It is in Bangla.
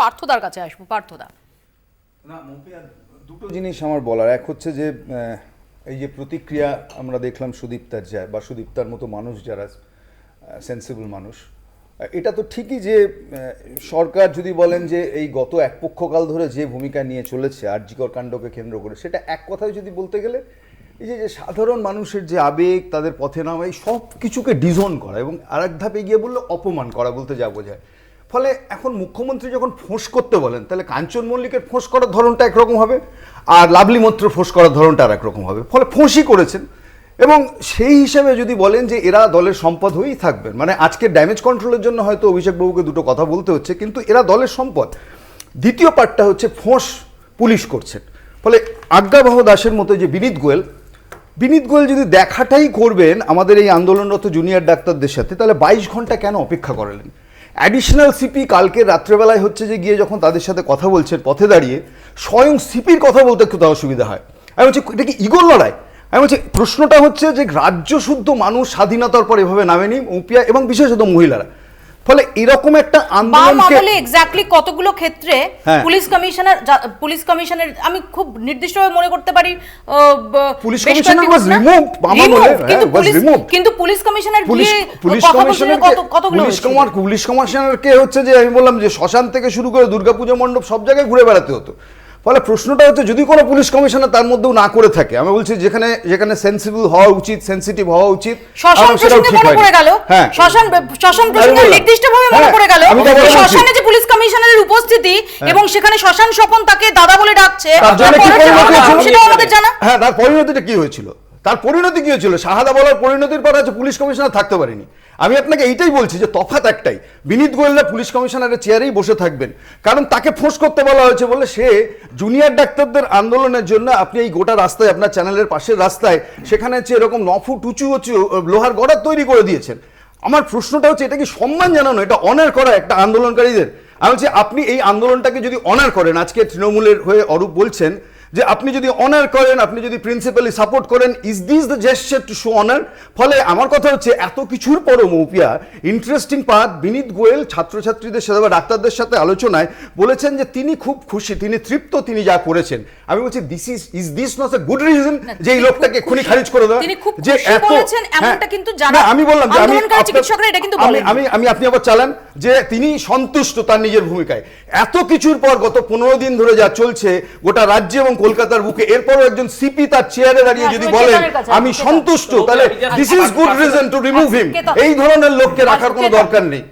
পার্থদার কাছে আসব পার্থদা। না দুটো জিনিস আমার বলার এক হচ্ছে যে এই যে প্রতিক্রিয়া আমরা দেখলাম সুদীপ্তার যায় বা সুদীপ্তার মতো মানুষ যারা সেন্সিবল মানুষ এটা তো ঠিকই যে সরকার যদি বলেন যে এই গত এক পক্ষকাল ধরে যে ভূমিকা নিয়ে চলেছে আর্যিকর কাণ্ডকে কেন্দ্র করে সেটা এক কথায় যদি বলতে গেলে এই যে সাধারণ মানুষের যে আবেগ তাদের পথে নামা এই সব কিছুকে ডিজন করা এবং আরেক ধাপে গিয়ে বললে অপমান করা বলতে যা বোঝায়। ফলে এখন মুখ্যমন্ত্রী যখন ফোঁস করতে বলেন, তাহলে কাঞ্চন মল্লিকের ফোঁস করার ধরনটা একরকম হবে আর লাভলি মৈত্র ফোঁস করার ধরনটা আর একরকম হবে। ফলে ফোঁসই করেছেন। এবং সেই হিসাবে যদি বলেন যে এরা দলের সম্পদ হয়েই থাকবেন মানে আজকে ড্যামেজ কন্ট্রোলের জন্য হয়তো অভিষেকবাবুকে দুটো কথা বলতে হচ্ছে, কিন্তু এরা দলের সম্পদ। দ্বিতীয় পার্টটা হচ্ছে ফোঁস পুলিশ করছেন। ফলে আজ্ঞাবহ দাসের মতো যে বিনীত গোয়েল বিনীত গোয়েল যদি দেখাটাই করবেন আমাদের এই আন্দোলনরত জুনিয়র ডাক্তারদের সাথে, তাহলে বাইশ ঘণ্টা কেন অপেক্ষা করালেন? অ্যাডিশনাল সিপি কালকে রাত্রেবেলায় হচ্ছে যে গিয়ে যখন তাদের সাথে কথা বলছেন পথে দাঁড়িয়ে, স্বয়ং সিপির কথা বলতে একটু তার অসুবিধা হয়। আমি বলছি, এটা কি ইগোল লড়াই? আমি বলছি, প্রশ্নটা হচ্ছে যে রাজ্য শুদ্ধ মানুষ স্বাধীনতার পর এভাবে নামেনি, উপিয়া এবং বিশেষত মহিলারা। ফলে এরকম একটা আন্দোলনকে এক্স্যাক্টলি কতগুলো ক্ষেত্রে হ্যাঁ। পুলিশ কমিশনার পুলিশ কমিশনের আমি খুব নির্দিষ্টভাবে মনে করতে পারি পুলিশ কমিশনার বাম আমলে, Removed, হ্যাঁ, কিন্তু পুলিশ। কিন্তু police commissioner police police commissioner কত কতগুলো পুলিশ? কমার পুলিশ কমিশনারকে হচ্ছে যে আমি বললাম যে শ্মশান থেকে শুরু করে দুর্গাপুজো মণ্ডপ সব জায়গায় ঘুরে বেড়াতে হতো ফলে প্রশ্নটা হচ্ছে যদি কোনো পুলিশ কমিশনার তার মধ্যেও না করে থাকে আমি বলছি যেখানে যেখানে সেন্সিবল হওয়া উচিত সেন্সিটিভ হওয়া উচিত সেটাও ঠিক গেল। হ্যাঁ। শ্মশান শ্মশান প্রসঙ্গে নির্দিষ্টভাবে মনে হ্যাঁ, পড়ে গেল। শ্মশানে যে পুলিশ কমিশনারের উপস্থিতি এবং সেখানে শ্মশান স্বপন তাকে দাদা বলে ডাকছে? আমাদের জানা। হ্যাঁ তার পরিণতিটা কি হয়েছিল? তার পরিণতি কি হয়েছিল? শাহাদা বলার পরিণতির পর আছে পুলিশ কমিশনার থাকতে পারেনি। আমি আপনাকে এইটাই বলছি যে তফাৎ একটাই। বিনীত গোয়েলরা পুলিশ কমিশনারের চেয়ারেই বসে থাকবেন। কারণ তাকে ফোঁস করতে বলা হয়েছে বলে সে জুনিয়র ডাক্তারদের আন্দোলনের জন্য আপনি এই গোটা রাস্তায় আপনার চ্যানেলের পাশের রাস্তায় সেখানে হচ্ছে এরকম ন ফুট উঁচু উঁচু লোহার গড়ার তৈরি করে দিয়েছেন। আমার প্রশ্নটা হচ্ছে, এটা কি সম্মান জানানো? এটা অনার করা একটা আন্দোলনকারীদের? আমি বলছি, আপনি এই আন্দোলনটাকে যদি অনার করেন, আজকে তৃণমূলের হয়ে অরূপ বলছেন যে আপনি যদি অনার করেন আপনি যদি প্রিন্সিপালি সাপোর্ট করেন is this the gesture to show honour ফলে আমার কথা হচ্ছে এত কিছুর পরও মৌপিয়া ইন্টারেস্টিং পার্ট বিনীত গোয়েল ছাত্রছাত্রীদের সাথে বা ডাক্তারদের সাথে আলোচনায় বলেছেন যে তিনি খুব খুশি তিনি তৃপ্ত তিনি যা করেছেন। আমি বলছি this is is this not a good reason যে এই লোকটাকে খুনি খারিজ করে দেওয়া? যে এত বলেছেন, এমনটা হ্যাঁ। কিন্তু জানা- আমি বললাম যে আমি। আমি আমি আপনি আবার চালান। যে তিনি সন্তুষ্ট তার নিজের ভূমিকায়। এত কিছুর পর গত পনেরো দিন ধরে যা চলছে গোটা রাজ্য এবং কলকাতার বুকে এরপরও একজন সিপি তার চেয়ারে দাঁড়িয়ে হ্যাঁ, যদি বলেন আমি সন্তুষ্ট তাহলে this is good reason to remove him এই ধরনের লোককে রাখার কোনো দরকার নেই।